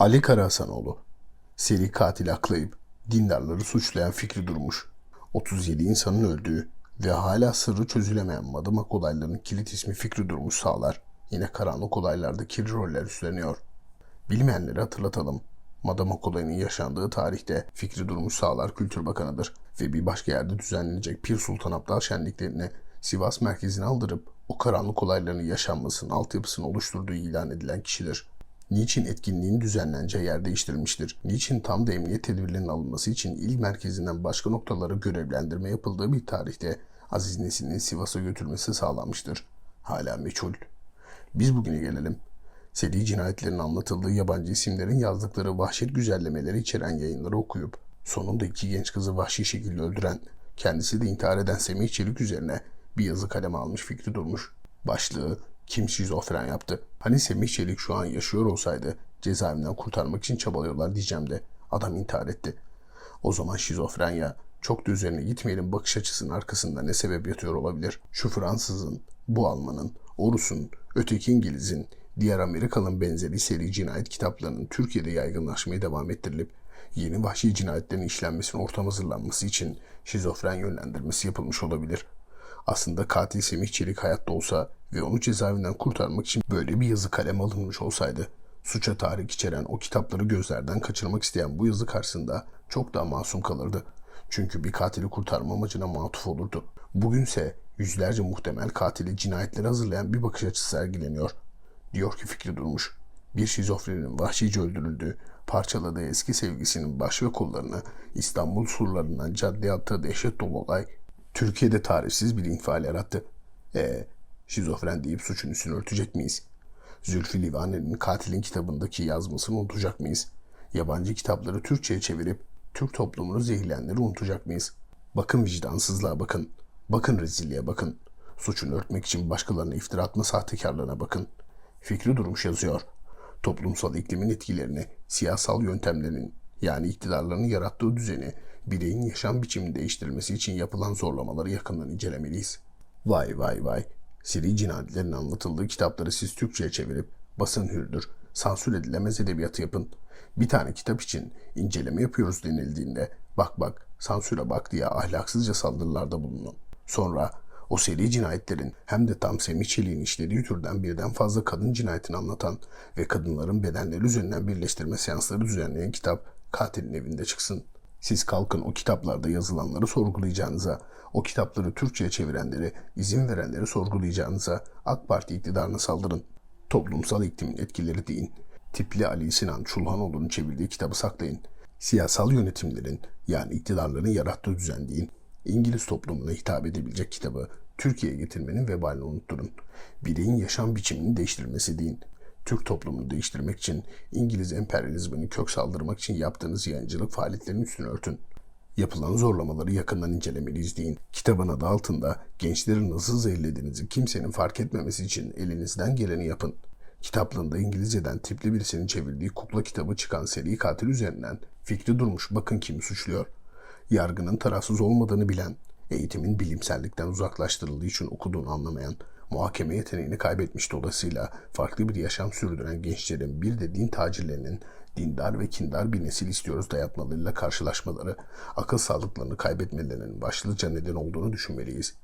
Ali Karahasanoğlu, seri katil aklayıp dindarları suçlayan Fikri Durmuş, 37 insanın öldüğü ve hala sırrı çözülemeyen Madımak olaylarının kilit ismi Fikri Durmuş Sağlar, yine karanlık olaylarda kirli roller üstleniyor. Bilmeyenleri hatırlatalım. Madımak olayının yaşandığı tarihte Fikri Durmuş Sağlar Kültür Bakanı'dır ve bir başka yerde düzenlenecek Pir Sultan Abdal şenliklerini Sivas merkezine aldırıp o karanlık olayların yaşanmasının altyapısını oluşturduğu ilan edilen kişidir. Niçin etkinliğin düzenleneceği yer değiştirilmiştir? Niçin tam da emniyet tedbirlerinin alınması için il merkezinden başka noktalara görevlendirme yapıldığı bir tarihte Aziz Nesin'in Sivas'a götürmesi sağlanmıştır? Hala meçhul. Biz bugüne gelelim. Seri cinayetlerin anlatıldığı yabancı isimlerin yazdıkları vahşet güzellemeleri içeren yayınları okuyup sonunda iki genç kızı vahşi şekilde öldüren, kendisi de intihar eden Semih Çelik üzerine bir yazı kaleme almış Fikri Durmuş. Başlığı kim şizofren yaptı? Hani Semih Çelik şu an yaşıyor olsaydı cezaevinden kurtarmak için çabalıyorlar diyeceğim de adam intihar etti. O zaman şizofren ya çok da üzerine gitmeyelim bakış açısının arkasında ne sebep yatıyor olabilir? Şu Fransızın, bu Almanın, o Rus'un, öteki İngiliz'in, diğer Amerikalı'nın benzeri seri cinayet kitaplarının Türkiye'de yaygınlaşmaya devam ettirilip yeni vahşi cinayetlerin işlenmesine ortam hazırlanması için şizofren yönlendirmesi yapılmış olabilir. Aslında katil Semih Çelik hayatta olsa ve onu cezaevinden kurtarmak için böyle bir yazı kalem alınmış olsaydı, suça tahrik içeren o kitapları gözlerden kaçırmak isteyen bu yazı karşısında çok daha masum kalırdı. Çünkü bir katili kurtarma amacına matuf olurdu. Bugünse yüzlerce muhtemel katili cinayetleri hazırlayan bir bakış açısı sergileniyor. Diyor ki Fikri Durmuş, bir şizofrenin vahşice öldürüldüğü, parçaladığı eski sevgisinin baş ve kollarını İstanbul surlarından caddeye attığı dehşet dolu olay Türkiye'de tarihsiz bir infial yarattı. E şizofren deyip suçun üstünü örtecek miyiz? Zülfü Livaneli'nin katilin kitabındaki yazmasını unutacak mıyız? Yabancı kitapları Türkçe'ye çevirip Türk toplumunu zehirleyenleri unutacak mıyız? Bakın vicdansızlığa bakın. Bakın rezilliğe bakın. Suçunu örtmek için başkalarına iftira atma sahtekarlığına bakın. Fikri Durmuş yazıyor. Toplumsal iklimin etkilerini, siyasal yöntemlerin yani iktidarların yarattığı düzeni, bireyin yaşam biçimini değiştirilmesi için yapılan zorlamaları yakından incelemeliyiz. Vay vay vay. Seri cinayetlerin anlatıldığı kitapları siz Türkçe'ye çevirip basın hürdür, sansür edilemez edebiyatı yapın. Bir tane kitap için inceleme yapıyoruz denildiğinde bak bak sansüre bak diye ahlaksızca saldırılarda bulunun. Sonra o seri cinayetlerin hem de tam Semih Çelik'in işlediği türden birden fazla kadın cinayetini anlatan ve kadınların bedenleri üzerinden birleştirme seansları düzenleyen kitap katilin evinde çıksın. Siz kalkın o kitaplarda yazılanları sorgulayacağınıza, o kitapları Türkçe'ye çevirenleri, izin verenleri sorgulayacağınıza AK Parti iktidarına saldırın. Toplumsal iklimin etkileri deyin. Tipli Ali Sinan Çulhanoğlu'nun çevirdiği kitabı saklayın. Siyasal yönetimlerin yani iktidarların yarattığı düzen deyin. İngiliz toplumuna hitap edebilecek kitabı Türkiye'ye getirmenin vebalini unutturun. Bireyin yaşam biçimini değiştirmesi deyin. Türk toplumunu değiştirmek için İngiliz emperyalizmini kök saldırmak için yaptığınız yayıncılık faaliyetlerinin üstünü örtün. Yapılan zorlamaları yakından incelemeliyiz deyin. Kitabın adı altında gençleri nasıl zehirlediğinizi kimsenin fark etmemesi için elinizden geleni yapın. Kitaplığında İngilizceden tipli birisinin çevirdiği kukla kitabı çıkan seri katil üzerinden fikri durmuş bakın kimi suçluyor. Yargının tarafsız olmadığını bilen, eğitimin bilimsellikten uzaklaştırıldığı için okuduğunu anlamayan, muhakeme yeteneğini kaybetmiş dolayısıyla farklı bir yaşam sürdüren gençlerin bir de din tacirlerinin dindar ve kindar bir nesil istiyoruz dayatmalarıyla karşılaşmaları, akıl sağlıklarını kaybetmelerinin başlıca neden olduğunu düşünmeliyiz.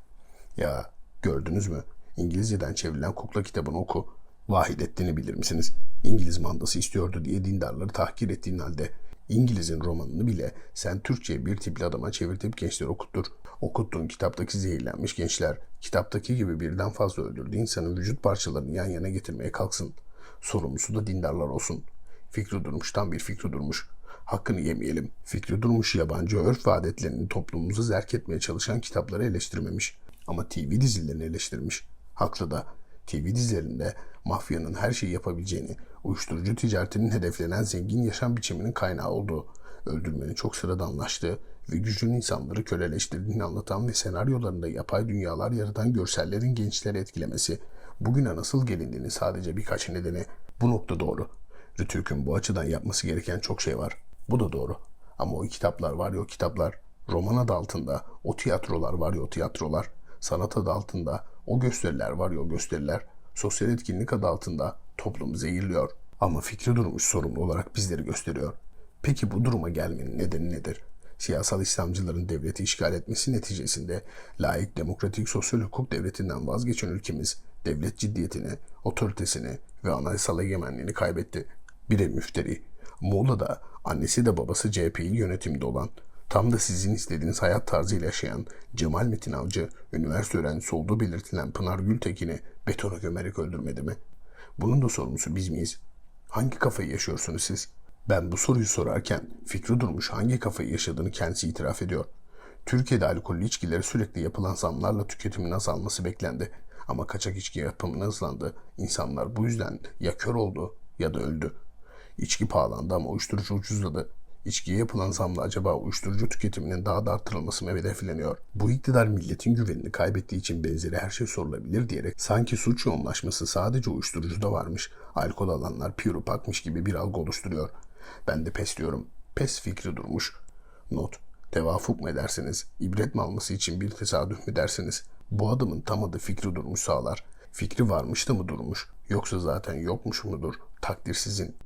Ya gördünüz mü? İngilizceden çevrilen kukla kitabını oku. Vahidettin'i bilir misiniz? İngiliz mandası istiyordu diye dindarları tahkir ettiğin halde İngiliz'in romanını bile sen Türkçe'ye bir tipli adama çevirtip gençler okuttur. Okuttuğun kitaptaki zehirlenmiş gençler, kitaptaki gibi birden fazla öldürdüğü insanın vücut parçalarını yan yana getirmeye kalksın. Sorumlusu da dindarlar olsun. Fikri Durmuş'tan bir Fikri Durmuş. Hakkını yemeyelim. Fikri Durmuş yabancı örf ve adetlerini toplumumuzu zerk etmeye çalışan kitapları eleştirmemiş. Ama TV dizilerini eleştirmiş. Haklı da. TV dizilerinde mafyanın her şeyi yapabileceğini, uyuşturucu ticaretinin hedeflenen zengin yaşam biçiminin kaynağı olduğu, öldürmenin çok sıradanlaştığı ve gücün insanları köleleştirdiğini anlatan ve senaryolarında yapay dünyalar yaratan görsellerin gençleri etkilemesi, bugüne nasıl gelindiğini sadece birkaç nedeni. Bu nokta doğru. Rütük'ün bu açıdan yapması gereken çok şey var. Bu da doğru. Ama o kitaplar var ya o kitaplar. Roman adı altında o tiyatrolar var ya o tiyatrolar. Sanat adı altında o gösteriler var ya o gösteriler. Sosyal etkinlik adı altında toplumu zehirliyor. Ama Fikri Durmuş sorumlu olarak bizleri gösteriyor. Peki bu duruma gelmenin nedeni nedir? Siyasal İslamcıların devleti işgal etmesi neticesinde layık demokratik sosyal hukuk devletinden vazgeçen ülkemiz devlet ciddiyetini, otoritesini ve anayasal egemenliğini kaybetti. Biri müfteri. Muğla'da annesi de babası CHP'yi yönetimde olan, tam da sizin istediğiniz hayat tarzıyla yaşayan Cemal Metin Avcı, üniversite öğrencisi olduğu belirtilen Pınar Gültekin'i betona gömerek öldürmedi mi? Bunun da sorumlusu biz miyiz? Hangi kafayı yaşıyorsunuz siz? Ben bu soruyu sorarken Fikri Durmuş hangi kafayı yaşadığını kendisi itiraf ediyor. Türkiye'de alkollü içkilere sürekli yapılan zamlarla tüketimin azalması beklendi. Ama kaçak içki yapımı hızlandı. İnsanlar bu yüzden ya kör oldu ya da öldü. İçki pahalandı ama uyuşturucu ucuzladı. İçkiye yapılan zamla acaba uyuşturucu tüketiminin daha da artırılması mı hedefleniyor? Bu iktidar milletin güvenini kaybettiği için benzeri her şey sorulabilir diyerek sanki suç yoğunlaşması sadece uyuşturucuda varmış, alkol alanlar piyuru pakmış gibi bir algı oluşturuyor. Ben de pes diyorum. Pes fikri durmuş. Not. Tevafuk mu edersiniz? İbret mi alması için bir tesadüf mü dersiniz? Bu adamın tam adı fikri durmuş sağlar. Fikri varmış da mı durmuş? Yoksa zaten yokmuş mudur? Takdir sizin.